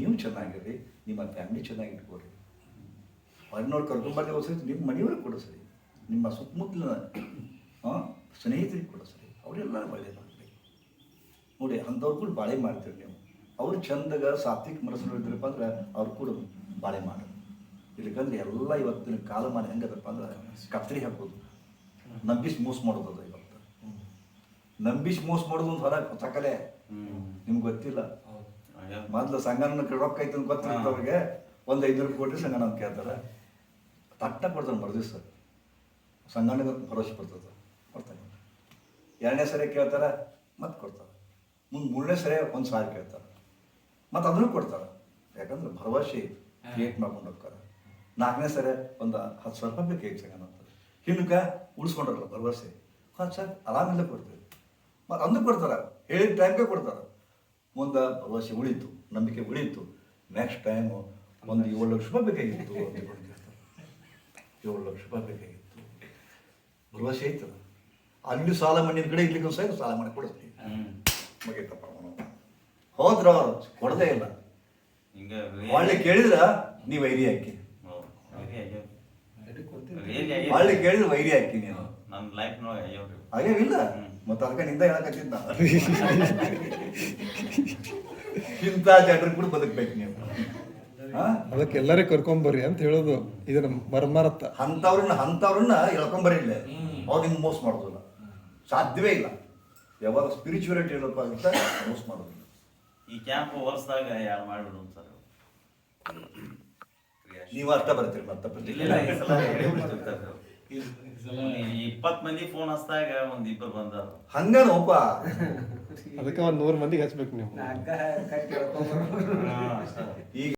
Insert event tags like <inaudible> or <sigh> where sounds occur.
ನೀವು ಚೆನ್ನಾಗಿರಿ ನಿಮ್ಮ ಫ್ಯಾಮಿಲಿ ಚೆನ್ನಾಗಿ ಇಟ್ಕೋರಿ ಹೊರನವ್ರು ಕರ್ಕೊಂಬರ್ಲಿ ಹೋದ್ ಸರಿ ನಿಮ್ಮ ಮನೆಯವ್ರಿಗೆ ಕೊಡೋ ಸರಿ. ನಿಮ್ಮ ಸುತ್ತಮುತ್ತಲಿನ ಹಾಂ ಸ್ನೇಹಿತರಿಗೆ ಕೊಡೋ ಸರಿ. ಅವರೆಲ್ಲ ಒಳ್ಳೆಯದಾಗಲಿ ನೋಡಿ ಅಂಥವ್ರು ಬಾಳೆ ಮಾಡ್ತೀರಿ ನೀವು. ಅವ್ರು ಚಂದಾಗ ಸಾತ್ವಿಕ ಮನಸ್ಸು ಇದ್ರಪ್ಪ ಅಂದ್ರೆ ಅವ್ರು ಕೂಡ ಬಾಳೆ ಮಾಡೋದು. ಇಲ್ಲಕಂದ್ರೆ ಎಲ್ಲ ಇವತ್ತಿನ ಕಾಲಮಾನ ಹೆಂಗದಪ್ಪ ಅಂದ್ರೆ ಕತ್ತರಿ ಹಾಕೋದು. ನಂಬಿಸಿ ಮೋಸ ಮಾಡೋದು ಅದು ಇವತ್ತು. ನಂಬಿಸಿ ಮೋಸ ಮಾಡೋದು ಒಂದು ಹೊರ ತಕಲೆ ನಿಮ್ಗೆ ಗೊತ್ತಿಲ್ಲ. ಮೊದ್ಲು ಸಂಗನ ರೊಕ್ಕ ಐತೆ ಅಂತ ಗೊತ್ತಿರುತ್ತೆ ಅವ್ರಿಗೆ ಒಂದು ಐನೂರು ಕೋಟಿ ಸಂಗನ ಅಂತ ಕೇಳ್ತಾರೆ. ತಟ್ಟ ಕೊಡ್ತಾನೆ ಮರುದಿವ್ಸ ಸಂಗನಿಗೆ ಭರವಸೆ ಬರ್ತದೆ. ಕೊಡ್ತಾನೆ ಎರಡನೇ ಸರಿ ಕೇಳ್ತಾರೆ ಮತ್ತೆ ಕೊಡ್ತಾರೆ. ಮುಂದೆ ಮೂರನೇ ಸರಿ ಒಂದು ಸಾವಿರ ಕೇಳ್ತಾರೆ. ಮತ್ತು ಅದನ್ನು ಕೊಡ್ತಾರೆ. ಯಾಕಂದ್ರೆ ಭರವಸೆ ಕ್ರಿಯೇಟ್ ಮಾಡ್ಕೊಂಡು ಹೋಗ್ತಾರೆ. ನಾಲ್ಕನೇ ಸರಿ ಒಂದು ಹತ್ತು ಸಾವಿರ ರೂಪಾಯಿ ಬೇಕು ಕೇಕ್ ಸಂಗನ ಅಂತ ಹಿಂದಕ್ಕೆ ಉಳಿಸ್ಕೊಂಡ್ರಲ್ಲ ಭರವಸೆ. ಹಾಂ ಸರ್ ಆರಾಮಿಲ್ಲ ಕೊಡ್ತೀವಿ. ಮತ್ತು ಅಂದು ಕೊಡ್ತಾರೆ. ಹೇಳಿದ ಟೈಮ್ಗೆ ಕೊಡ್ತಾರೆ. ಮುಂದೆ ಭರವಸೆ ಉಳಿತು ನಂಬಿಕೆ ಉಳಿತು ನೆಕ್ಸ್ಟ್ ಟೈಮು ಒಂದು ಏಳು ಲಕ್ಷ ರೂಪಾಯಿ ಬೇಕಾಗಿತ್ತು ಅಂತ ಕೊಡ್ತಿರ್ತಾರೆ ಏಳು ಲಕ್ಷ ರೂಪಾಯಿ ಬೇಕಾಗಿತ್ತು. ಭರವಸೆ ಐತದ ಅಲ್ಲಿ ಸಾಲ ಮಣ್ಣಿನ ಕಡೆ ಇರ್ಲಿಕ್ಕೆ ಸಹ ಸಾಲ ಮಾಡಿ ಕೊಡಿಸ್ತೀವಿ ಅವನು ಹೋದ್ರ? ಅವರು ಕೊಡದೇ ಇಲ್ಲ. ಒಳ್ಳೆ ಕೇಳಿದ್ರ ನೀವು ವೈರಿ ಹಾಕಿ. ಒಳ್ಳೆ ಕೇಳಿದ್ರೆ ವೈರಿ ಹಾಕಿ ನೀನು. ನನ್ನ ಹಾಗೇ ಇಲ್ಲ ಮತ್ತೆ ಅದಕ್ಕೆ ನಿಂದ ಹೇಳಕತ್ತಿದ್ದ <laughs> ಇಂಥ ಜನರು ಕೂಡ ಬದುಕ್ಬೇಕು ನೀವು. ಅದಕ್ಕೆ ಎಲ್ಲರೇ ಕರ್ಕೊಂಬರ್ರಿ ಅಂತ ಹೇಳೋದು ಇದನ್ನ ಮರ್ಮರತ್ತ. ಅಂಥವ್ರನ್ನ ಅಂಥವ್ರನ್ನ ಎಳ್ಕೊಂಬರಿಲ್ಲ ಅವ್ರು ನಿಮ್ಗೆ ಮೋಸ ಮಾಡೋದಿಲ್ಲ. ಸಾಧ್ಯವೇ ಇಲ್ಲ. ಯಾವಾಗ ಸ್ಪಿರಿಚುವಲಿಟಿ ಹೇಳಪ್ಪ ಅಂತ ಮೋಸ ಮಾಡೋದಿಲ್ಲ. ಈ ಕ್ಯಾಂಪ್ ಹೊಲಸ್ದಾಗ ಯಾರು ಮಾಡಿಬಿಡು ಸರ್ ನೀವು ಅರ್ಥ ಬರ್ತೀರಿ ಮತ್ತೆ ಇಪ್ಪತ್ ಮಂದಿ ಫೋನ್ ಹಚ್ದಾಗ ಒಂದ್ ಇಬ್ಬರು ಬಂದಾರ ಹಂಗನೋಪ ಅದಕ್ಕೆ ಒಂದ್ ನೂರ್ ಮಂದಿಗೆ ಹಚ್ಬೇಕು ನೀವು. ಈಗ